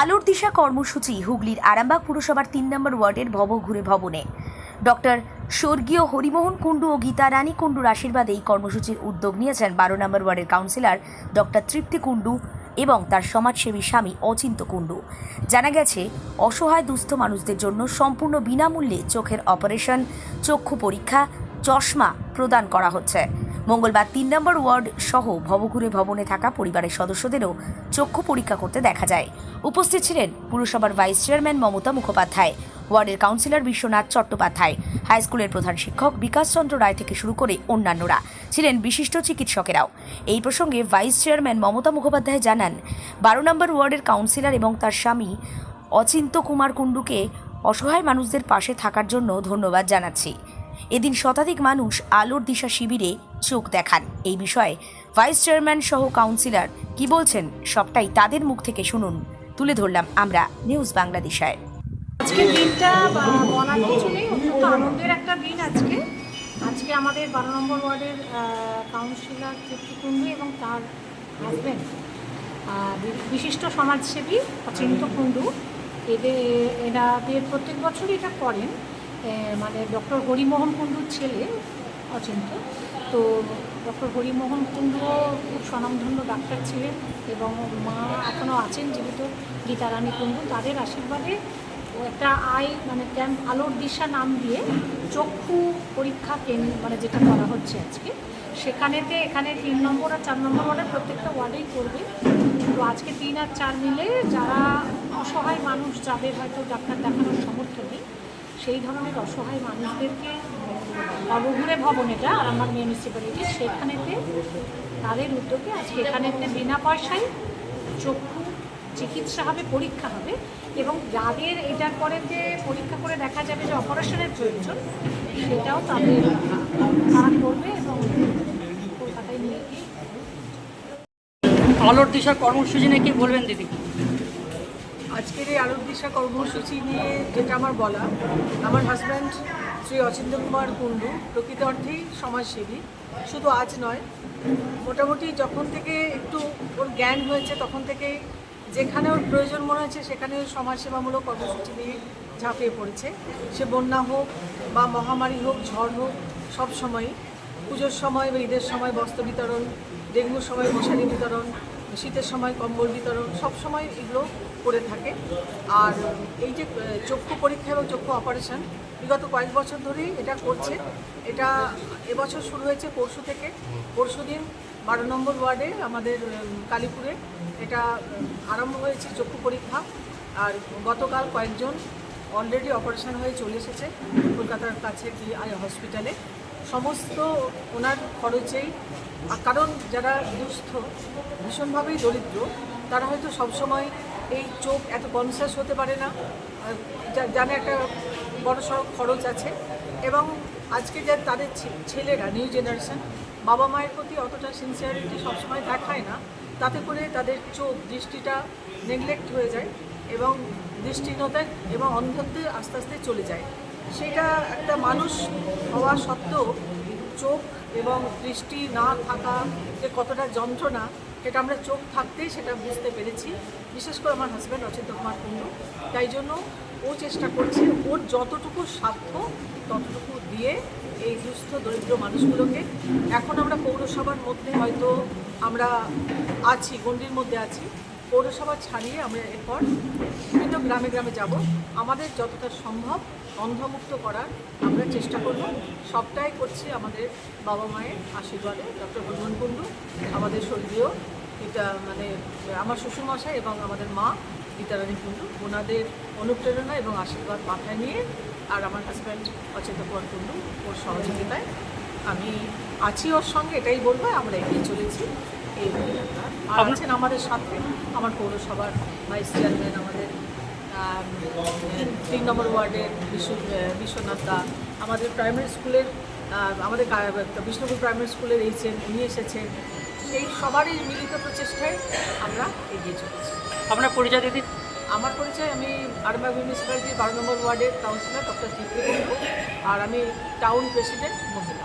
আলোর দিশা কর্মসূচি হুগলির আরামবাগ পুরসভার তিন নম্বর ওয়ার্ডের ভব ঘুরে ভবনে। ডক্টর স্বর্গীয় হরিমোহন কুণ্ডু ও গীতা রানী কুণ্ডুর আশীর্বাদে এই কর্মসূচির উদ্যোগ নিয়েছেন বারো নম্বর ওয়ার্ডের কাউন্সিলর ডক্টর তৃপ্তি কুণ্ডু এবং তার সমাজসেবী স্বামী অচিন্ত কুণ্ডু। জানা গেছে, অসহায় দুস্থ মানুষদের জন্য সম্পূর্ণ বিনামূল্যে চোখের অপারেশন, চক্ষু পরীক্ষা, চশমা প্রদান করা হচ্ছে। মঙ্গলবার তিন নম্বর ওয়ার্ড সহ ভবঘুরে ভবনে থাকা পরিবারের সদস্যদেরও চক্ষু পরীক্ষা করতে দেখা যায়। উপস্থিত ছিলেন পুরসভার ভাইস চেয়ারম্যান মমতা মুখোপাধ্যায়, ওয়ার্ডের কাউন্সিলর বিশ্বনাথ চট্টোপাধ্যায় হাইস্কুলের প্রধান শিক্ষক বিকাশ চন্দ্র রায় থেকে শুরু করে অন্যান্যরা ছিলেন বিশিষ্ট চিকিৎসকেরাও। এই প্রসঙ্গে ভাইস চেয়ারম্যান মমতা মুখোপাধ্যায় জানান, বারো নম্বর ওয়ার্ডের কাউন্সিলর এবং তার স্বামী অচিন্ত কুমার কুণ্ডুকে অসহায় মানুষদের পাশে থাকার জন্য ধন্যবাদ জানাচ্ছি। এদিন শতাধিক মানুষ আলোর দিশা শিবিরে চোখ দেখান। এই বিষয়ে ভাইস চেয়ারম্যান সহ কাউন্সিলর কি বলছেন সবটাই তাদের মুখ থেকে শুনুন। তুলে ধরলাম আমরা নিউজ বাংলাদেশায়। আজকে দিনটা বলার কিছু নেই, অত্যন্ত আনন্দের একটা দিন আজকে। আজকে আমাদের বারো নম্বর ওয়ার্ডের কাউন্সিলর তৃপ্তি এবং তার হাজব্যান্ড বিশিষ্ট সমাজসেবী অচিন্ত কুণ্ডু। এদের এনাদের প্রত্যেক বছরই এটা করেন। মানে ডক্টর হরিমোহন কুণ্ডুর ছেলে, অচিন্ত। তো ডক্টর হরিমোহন কুণ্ডুও খুব স্বনামধন্য ডাক্তার ছিলেন এবং মা এখনও আছেন, জীবিত গীতারানী কুণ্ডু। তাদের আশীর্বাদে একটা আই মানে ক্যাম্প আলোর দিশা নাম দিয়ে চক্ষু পরীক্ষা কেন্দ্র মানে যেটা করা হচ্ছে আজকে, সেখানেতে এখানে তিন নম্বর আর চার নম্বর ওয়ার্ডে প্রত্যেকটা ওয়ার্ডেই করবে। তো আজকে তিন আর চার মিলে যারা অসহায় মানুষ যাদের হয়তো ডাক্তার দেখানোর সামর্থ্য নেই সেই ধরনের অসহায় মানুষদেরকে নবঘুরে ভবন এটা, আর আমার মিউনিসিপ্যালিটি সেখানেতে তাদের উদ্যোগে আজকে এখানেতে বিনা পয়সায় চক্ষু চিকিৎসা হবে, পরীক্ষা হবে এবং যাদের এটার পরেতে পরীক্ষা করে দেখা যাবে যে অপারেশনের প্রয়োজন, সেটাও তাদের তারা করবে এবং কলকাতায় নিয়ে গিয়ে আলোর দিশা কর্মসূচি নিয়ে কি বলবেন দিদি? আজকের এই আলোর দিশা কর্মসূচি নিয়ে যেটা আমার বলা, আমার হাজব্যান্ড শ্রী অচিন্ত কুমার কুণ্ডু, প্রকৃত অর্থেই সমাজসেবী। শুধু আজ নয়, মোটামুটি যখন থেকে একটু ওর জ্ঞান হয়েছে, তখন থেকে যেখানে ওর প্রয়োজন মনে হয়েছে, সেখানে সমাজসেবামূলক কর্মসূচি নিয়ে ঝাঁপিয়ে পড়েছে। সে বন্যা হোক বা মহামারী হোক, ঝড় হোক সব সময়ই পুজোর সময় বা ঈদের সময় বস্ত্র বিতরণ, ডেঙ্গুর সময় মশারি বিতরণ শীতের সময় কম্বল বিতরণ সব সময় এগুলো করে থাকে। আর এই যে চক্ষু পরীক্ষা এবং চক্ষু অপারেশন বিগত কয়েক বছর ধরেই এটা করছে। এটা এবছর শুরু হয়েছে পরশু থেকে। পরশু দিন বারো নম্বর ওয়ার্ডে আমাদের কালীপুরে এটা আরম্ভ হয়েছে চক্ষু পরীক্ষা। আর গতকাল কয়েকজন অলরেডি অপারেশন হয়ে চলে এসেছে কলকাতার কাছে আই হসপিটালে সমস্ত ওনার খরচেই কারণ যারা দুস্থ, ভীষণভাবেই দরিদ্র, তারা হয়তো সবসময় এই চোখ এত কনসিয়াস হতে পারে না। জানে একটা বড় সড়ো খরচ আছে। এবং আজকে যা তাদের ছেলেরা নিউ জেনারেশন বাবা মায়ের প্রতি অতটা সিনসিয়ারিটি সবসময় দেখায় না। তাতে করে তাদের চোখ, দৃষ্টিটা নেগলেক্ট হয়ে যায় এবং দৃষ্টিহীনতায় এবং অন্ধত্বে আস্তে আস্তে চলে যায়। সেটা একটা মানুষ হওয়া সত্ত্বেও চোখ এবং দৃষ্টি না থাকা যে কতটা যন্ত্রণা, সেটা আমরা চোখ থাকতেই সেটা বুঝতে পেরেছি। বিশেষ করে আমার হাজব্যান্ড অচিন্ত কুমার কুণ্ডু। তাই জন্য ও চেষ্টা করছে, ওর যতটুকু সাধ্য ততটুকু দিয়ে এই দুস্থ, দরিদ্র মানুষগুলোকে। এখন আমরা পৌরসভার মধ্যে হয়তো আমরা আছি, গণ্ডির মধ্যে আছি। পৌরসভা ছাড়িয়ে আমরা এরপর বিভিন্ন গ্রামে গ্রামে যাব। আমাদের যতটা সম্ভব অন্ধমুক্ত করার আমরা চেষ্টা করব। সবটাই করছি আমাদের বাবা মায়ের আশীর্বাদে। ডক্টর হরমোহন কুণ্ডু, আমাদের স্বর্গীয় এটা মানে আমার শ্বশুরমশাই এবং আমাদের মা, গীতারানী কুণ্ডু, ওনাদের অনুপ্রেরণা এবং আশীর্বাদ মাথায় নিয়ে আর আমার হাজব্যান্ড অচিন্ত কুমার কুণ্ডু ওর সহযোগিতায় আমি আছি ওর সঙ্গে, এটাই বলব, আমরা এগিয়ে চলেছি। আর আছেন আমাদের সাথে আমার পৌরসভার ভাইস চেয়ারম্যান আমাদের তিন- নম্বর ওয়ার্ডের বিশ্ব বিশ্বনাথ দা আমাদের প্রাইমারি স্কুলের আমাদের বিষ্ণুপুর প্রাইমারি স্কুলের এইচএম উনি এসেছেন। এই সবারই মিলিত প্রচেষ্টায় আমরা এগিয়ে চলেছি। আপনার পরিচয় দিদি? আমার পরিচয় আমি আরামবাগ মিউনিসিপ্যালিটির বারো নম্বর ওয়ার্ডের কাউন্সিলর ডক্টর তৃপ্তি আর আমি টাউন প্রেসিডেন্ট মহিলা।